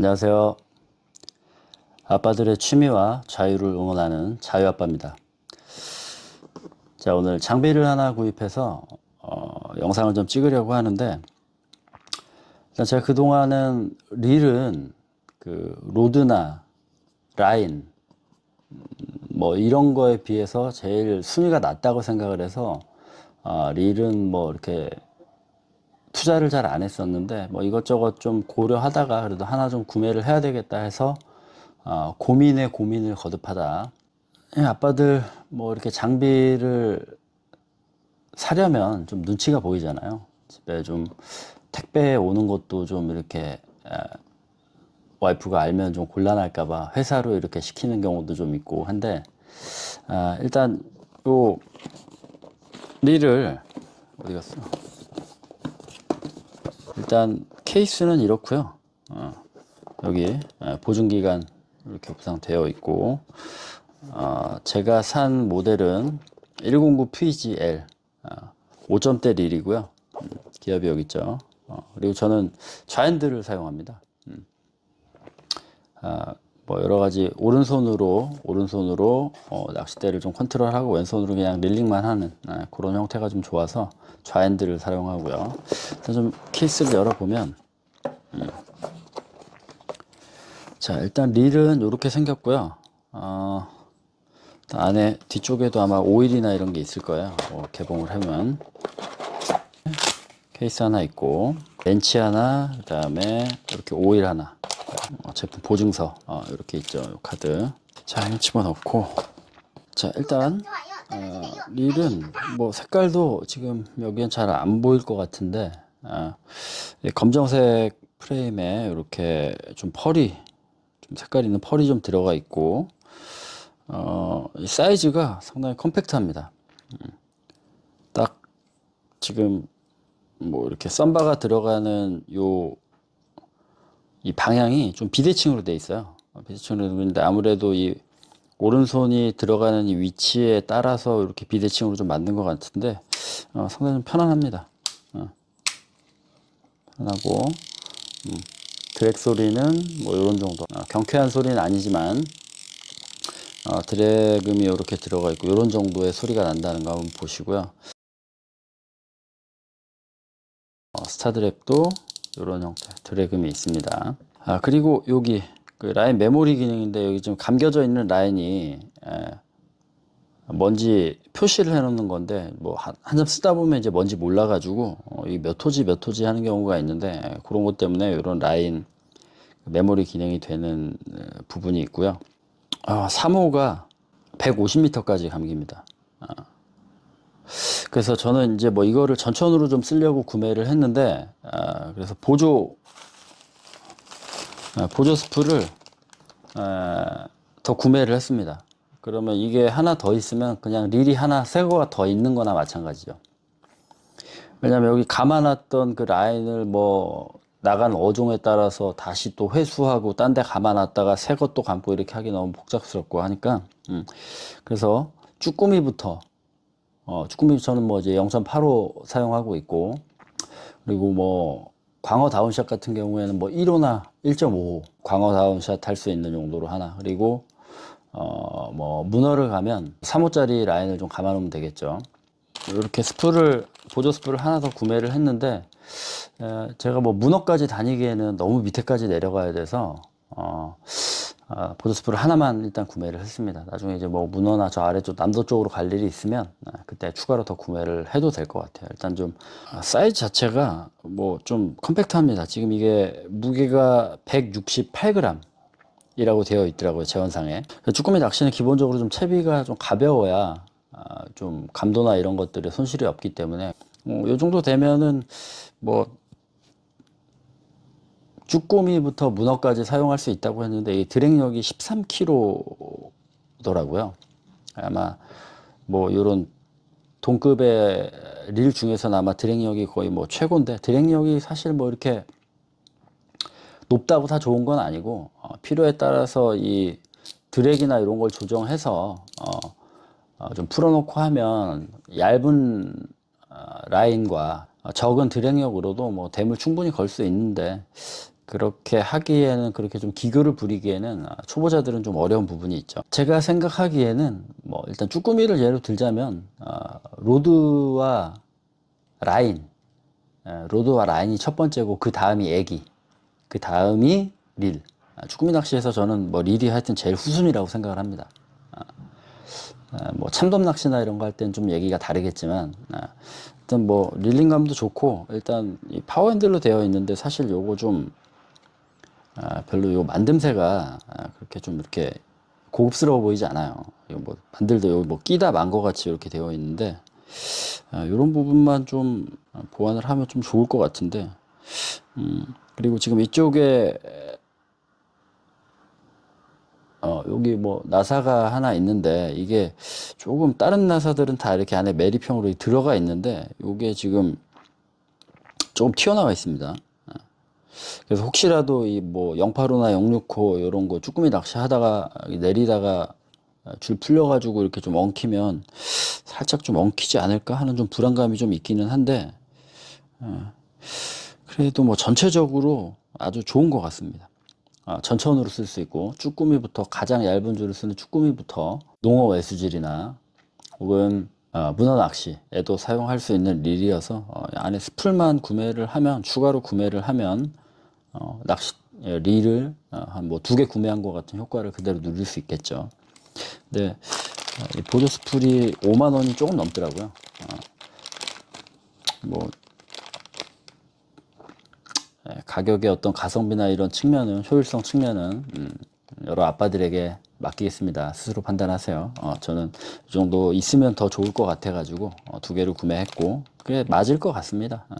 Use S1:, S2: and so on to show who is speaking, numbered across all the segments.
S1: 안녕하세요. 아빠들의 취미와 자유를 응원하는 자유아빠입니다. 자, 오늘 장비를 하나 구입해서 어, 영상을 좀 찍으려고 하는데 제가 그동안은 릴은 그 로드나 라인 음, 뭐 이런 거에 비해서 제일 순위가 낮다고 생각을 해서 아, 릴은 뭐 이렇게 투자를 잘 안 했었는데 뭐 이것저것 좀 고려하다가 그래도 하나 좀 구매를 해야 되겠다 해서 어, 고민에 고민을 거듭하다 예, 아빠들 뭐 이렇게 장비를 사려면 좀 눈치가 보이잖아요 집에 좀 택배 오는 것도 좀 이렇게 에, 와이프가 알면 좀 곤란할까봐 회사로 이렇게 시키는 경우도 좀 있고 한데 아, 일단 요 릴을 어디 갔어? 일단 케이스는 이렇고요. 어, 여기 예, 보증기간 이렇게 구성되어 있고 어, 제가 산 모델은 109 PGL 어, 5점대 릴이고요. 음, 기압이 여기 있죠. 어, 그리고 저는 좌핸드를 사용합니다. 음. 아, 뭐 여러 가지 오른손으로 오른손으로 어, 낚싯대를 좀 컨트롤하고 왼손으로 그냥 릴링만 하는 아, 그런 형태가 좀 좋아서 좌핸드를 사용하고요. 일단 좀 케이스를 열어보면 음. 자 일단 릴은 이렇게 생겼고요. 어, 안에 뒤쪽에도 아마 오일이나 이런 게 있을 거예요. 뭐 개봉을 하면 케이스 하나 있고 렌치 하나 그 다음에 이렇게 오일 하나 어, 제품 보증서 어, 이렇게 있죠. 요 카드. 자 이거 집어넣고. 자 일단 어, 릴은 뭐 색깔도 지금 여기엔 잘 안 보일 것 같은데 어, 이 검정색 프레임에 이렇게 좀 펄이 좀 색깔 있는 펄이 좀 들어가 있고 어, 이 사이즈가 상당히 컴팩트합니다. 음, 딱 지금 뭐 이렇게 썬바가 들어가는 요 이 방향이 좀 비대칭으로 돼 있어요. 어, 비대칭으로 되어 있는데 아무래도 이 오른손이 들어가는 이 위치에 따라서 이렇게 비대칭으로 좀 만든 것 같은데 어, 상당히 좀 편안합니다. 어. 편하고 음, 드랙 소리는 뭐 이런 정도. 어, 경쾌한 소리는 아니지만 어, 드래그이 이렇게 들어가 있고 이런 정도의 소리가 난다는 거 한번 보시고요. 어, 스타드랩도 이런 형태 드래그이 있습니다. 아 그리고 여기 그 라인 메모리 기능인데 여기 좀 감겨져 있는 라인이 에, 먼지 표시를 해놓는 건데 뭐한점 쓰다 보면 이제 뭔지 몰라가지고 어, 이몇 호지 몇 호지 하는 경우가 있는데 에, 그런 것 때문에 이런 라인 메모리 기능이 되는 에, 부분이 있고요. 아, 3호가 150m까지 감깁니다. 아. 그래서 저는 이제 뭐 이거를 전천으로 좀 쓰려고 구매를 했는데 아, 그래서 보조 아, 보조 스프를 아, 더 구매를 했습니다. 그러면 이게 하나 더 있으면 그냥 릴이 하나 새 거가 더 있는 거나 마찬가지죠. 왜냐면 여기 감아놨던 그 라인을 뭐 나간 어종에 따라서 다시 또 회수하고 딴 데 감아놨다가 새 것도 감고 이렇게 하기 너무 복잡스럽고 하니까 음. 그래서 쭈꾸미부터 어, 저는 뭐 이제 0.85 사용하고 있고 그리고 뭐 광어 다운샷 같은 경우에는 뭐 1호나 1.5 광어 다운샷 할 수 있는 용도로 하나. 그리고 어, 뭐 문어를 가면 3호짜리 라인을 좀 감아 놓으면 되겠죠. 이렇게 스프를 보조 스프를 하나 더 구매를 했는데 에, 제가 뭐 문어까지 다니기에는 너무 밑에까지 내려가야 돼서 어, 아, 보조 스프를 하나만 일단 구매를 했습니다. 나중에 이제 뭐 문어나 저 아래쪽 남도 쪽으로 갈 일이 있으면 아, 그때 추가로 더 구매를 해도 될 것 같아요. 일단 좀 아, 사이즈 자체가 뭐 좀 컴팩트합니다. 지금 이게 무게가 168g 이라고 되어 있더라고요 제원상에 쭈꾸미 낚시는 기본적으로 좀 채비가 좀 가벼워야 아, 좀 감도나 이런 것들에 손실이 없기 때문에 어, 이 정도 되면은 뭐 쭈꾸미부터 문어까지 사용할 수 있다고 했는데 이 드랙력이 13kg더라고요. 아마 뭐 이런 동급의 릴 중에서는 아마 드랙력이 거의 뭐 최고인데 드랙력이 사실 뭐 이렇게 높다고 다 좋은 건 아니고 어, 필요에 따라서 이 드랙이나 이런 걸 조정해서 어, 어, 좀 풀어놓고 하면 얇은 어, 라인과 적은 드랙력으로도 뭐 댐을 충분히 걸 수 있는데 그렇게 하기에는 그렇게 좀 기교를 부리기에는 아, 초보자들은 좀 어려운 부분이 있죠. 제가 생각하기에는 뭐 일단 쭈꾸미를 예로 들자면 아, 로드와 라인, 에, 로드와 라인이 첫 번째고 그 다음이 애기, 그 다음이 릴. 아, 쭈꾸미 낚시에서 저는 뭐 릴이 하여튼 제일 후순위라고 생각을 합니다. 아, 뭐 참돔 낚시나 이런 거할땐좀 얘기가 다르겠지만 아, 일단 뭐 릴링감도 좋고 일단 이 파워핸들로 되어 있는데 사실 요거 좀 아, 별로 요 만듦새가 아, 그렇게 좀 이렇게 고급스러워 보이지 않아요. 이거 뭐 반들도 여기 뭐 끼다 만 거 같이 이렇게 되어 있는데 아, 이런 부분만 좀 보완을 하면 좀 좋을 것 같은데 음, 그리고 지금 이쪽에 어, 여기 뭐 나사가 하나 있는데 이게 조금 다른 나사들은 다 이렇게 안에 매립형으로 들어가 있는데 이게 지금 조금 튀어나와 있습니다. 어. 그래서 혹시라도 이 뭐 085나 065 이런 거 쭈꾸미 낚시 하다가 내리다가 줄 풀려가지고 이렇게 좀 엉키면 살짝 좀 엉키지 않을까 하는 좀 불안감이 좀 있기는 한데 어, 그래도 뭐 전체적으로 아주 좋은 것 같습니다. 아, 전천으로 쓸 수 있고 쭈꾸미부터 가장 얇은 줄을 쓰는 쭈꾸미부터 농어 외수질이나 혹은 어, 문어 낚시에도 사용할 수 있는 릴이어서 어, 안에 스풀만 구매를 하면 추가로 구매를 하면 어, 낚시 예, 릴을 어, 한뭐 두 개 구매한 것 같은 효과를 그대로 누릴 수 있겠죠. 근데 어, 이 보조 스풀이 5만 원이 조금 넘더라고요. 어, 뭐 예, 가격의 어떤 가성비나 이런 측면은 효율성 측면은 음, 여러 아빠들에게 맡기겠습니다. 스스로 판단하세요. 어, 저는 이 정도 있으면 더 좋을 것 같아가지고 어, 두 개를 구매했고 그게 맞을 것 같습니다. 어,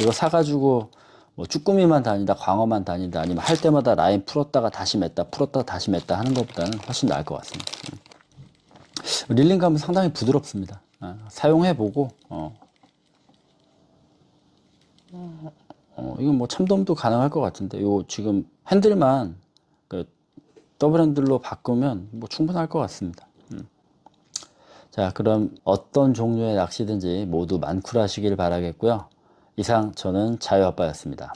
S1: 이거 사가지고 뭐 쭈꾸미만 다니다 광어만 다니다 아니면 할 때마다 라인 풀었다가 다시 맸다 풀었다가 다시 맸다 하는 것보다는 훨씬 나을 것 같습니다. 음. 릴링감은 상당히 부드럽습니다. 어, 사용해보고 어, 어, 이건 뭐 참돔도 가능할 것 같은데, 요 지금 핸들만 그 더블 핸들로 바꾸면 뭐 충분할 것 같습니다. 음. 자, 그럼 어떤 종류의 낚시든지 모두 만쿨하시길 바라겠고요. 이상 저는 자유아빠였습니다.